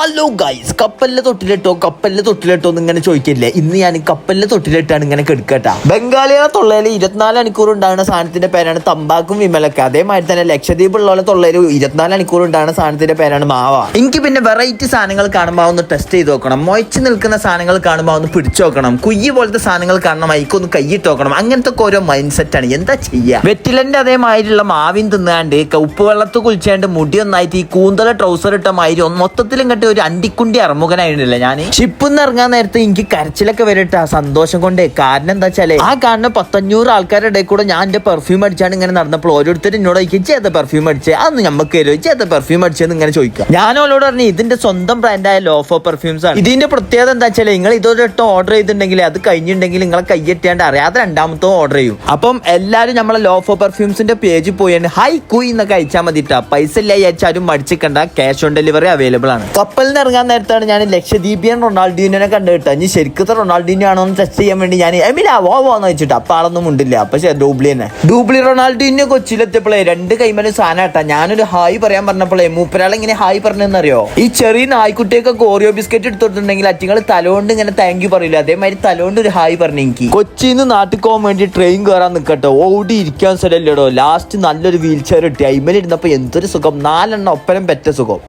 Hello guys കപ്പലിലെ തൊട്ടിലിട്ടോ കപ്പലിലെ തൊട്ടിലിട്ടോ എന്ന് ഇങ്ങനെ ചോദിക്കില്ലേ? ഇന്ന് ഞാൻ കപ്പലിലെ തൊട്ടിലിട്ടാണ് ഇങ്ങനെ കെടുക്കട്ടാ. ബംഗാളികളെ തൊള്ളയിൽ ഇരുപത്തിനാല് മണിക്കൂർ ഉണ്ടാകുന്ന സാധനത്തിന്റെ പേരാണ് തമ്പാക്കും വിമലൊക്കെ. അതേമാതിരി തന്നെ ലക്ഷദ്വീപ് ഉള്ളവരെ തൊള്ളയിൽ ഇരുപത്തിനാല് മണിക്കൂർ ഉണ്ടാകുന്ന സാധനത്തിന്റെ പേരാണ് മാവ. എനിക്ക് പിന്നെ വെറൈറ്റി സാധനങ്ങൾ കാണുമ്പോൾ ഒന്ന് ടെസ്റ്റ് ചെയ്ത് നോക്കണം. മൊയച്ച് നിൽക്കുന്ന സാധനങ്ങൾ കാണുമ്പോൾ ഒന്ന് പിടിച്ചു നോക്കണം. കുയ്യ് പോലത്തെ സാധനങ്ങൾ കാണണം അതിക്കൊന്ന് കയ്യിട്ട് നോക്കണം. അങ്ങനത്തെ ഒക്കെ ഓരോ മൈൻഡ് സെറ്റ് ആണ്. എന്താ ചെയ്യുക വെറ്റിലന്റെ അതേമാതിരിയുള്ള മാവിൻ തിന്നാണ്ട് ഉപ്പ് വെള്ളത്ത് കുളിച്ചാണ്ട് മുടി ഒന്നായിട്ട് ഈ കൂന്തല ട്രൗസർ ഇട്ട മാതിരി ഒന്ന് മൊത്തത്തിലും കണ്ട് ഒരു അണ്ടിക്കുണ്ടി അറുമുഖനായിരുന്നില്ല ഞാൻ ഷിപ്പിന്ന് ഇറങ്ങാൻ നേരത്തെ എനിക്ക് കരച്ചിലൊക്കെ വരട്ടാ സന്തോഷം കൊണ്ട്. കാരണം എന്താ വെച്ചാൽ ആ കാണുന്ന പത്തഞ്ഞൂറ് ആൾക്കാരുടെ ഇടയിൽ കൂടെ ഞാൻ എന്റെ പെർഫ്യൂം അടിച്ചാണ് ഇങ്ങനെ നടന്നപ്പോൾ ഓരോരുത്തരും എന്നോട് ചോദിക്കും ചേത്ത പെർഫ്യൂം അടിച്ചേ? അന്ന് നമുക്ക് ചേത്ത പെർഫ്യൂം അടിച്ചെന്ന് ഇങ്ങനെ ചോദിക്കാം ഞാൻ അവളോട് പറഞ്ഞു ഇതിന്റെ സ്വന്തം ബ്രാൻഡായ ലോഫോ പെർഫ്യൂംസ് ആണ്. ഇതിന്റെ പ്രത്യേകത എന്താ വെച്ചാൽ നിങ്ങൾ ഇതൊരു വട്ടം ഓർഡർ ചെയ്തിട്ടുണ്ടെങ്കിൽ അത് കഴിഞ്ഞിട്ടുണ്ടെങ്കിൽ നിങ്ങളെ കയ്യെറ്റാണ്ട് അറിയാതെ രണ്ടാമത്തെ ഓർഡർ ചെയ്യും. അപ്പം എല്ലാരും നമ്മളെ ലോഫോ പെർഫ്യൂംസിന്റെ പേജിൽ പോയി ഹൈ കുയി എന്നൊക്കെ അയച്ചാൽ മതിട്ടാ. പൈസ ഇല്ല അയച്ചാലും മടിച്ചിക്കണ്ട ക്യാഷ് ഓൺ ഡെലിവറി അവൈലബിൾ ആണ്. കപ്പലിൽ നിന്ന് ഇറങ്ങാൻ നേരത്താണ് ഞാൻ ലക്ഷദ്വീപിയൻ റൊണാൾഡീനെ കണ്ടു കിട്ടുക ഇനി ശരിക്കത്തെ റൊണാൾഡീനോ ആണോ എന്ന് ടെസ്റ്റ് ചെയ്യാൻ വേണ്ടി ഞാൻ എമില വോ വോ എന്ന് വെച്ചിട്ട് അപ്പൊ ആളൊന്നും ഉണ്ടില്ല ശരി, ഡൂബ്ലി തന്നെ. ഡൂബ്ലി റൊണാൾഡീനെ കൊച്ചിയിലെത്തിയപ്പോഴേ രണ്ട് കൈമലും സാധനം ഇട്ടാ ഞാനൊരു ഹായ് പറയാൻ പറഞ്ഞപ്പോഴേ മൂപ്പരാൾ ഇങ്ങനെ ഹായ് പറഞ്ഞെന്നറിയോ? ഈ ചെറിയ നായ്ക്കുട്ടിയൊക്കെ ഓറിയോ ബിസ്ക്കറ്റ് എടുത്തോട്ടുണ്ടെങ്കിൽ അറ്റിങ്ങൾ തലോണ്ട് ഇങ്ങനെ താങ്ക് യു പറയില്ല അതേമാതിരി തലോണ്ട് ഒരു ഹായ് പറഞ്ഞു എനിക്ക്. കൊച്ചിന്ന് നാട്ടിൽ പോകാൻ വേണ്ടി ട്രെയിൻ കയറാൻ നിൽക്കട്ടോ ഓടി ഇരിക്കാൻ സ്ഥലമില്ലടോ. ലാസ്റ്റ് നല്ലൊരു വീൽ ചെയർ കിട്ടി അയിമൽ ഇരുന്നപ്പോ എന്തൊരു സുഖം. നാലെണ്ണം ഒപ്പരം പെറ്റ സുഖം.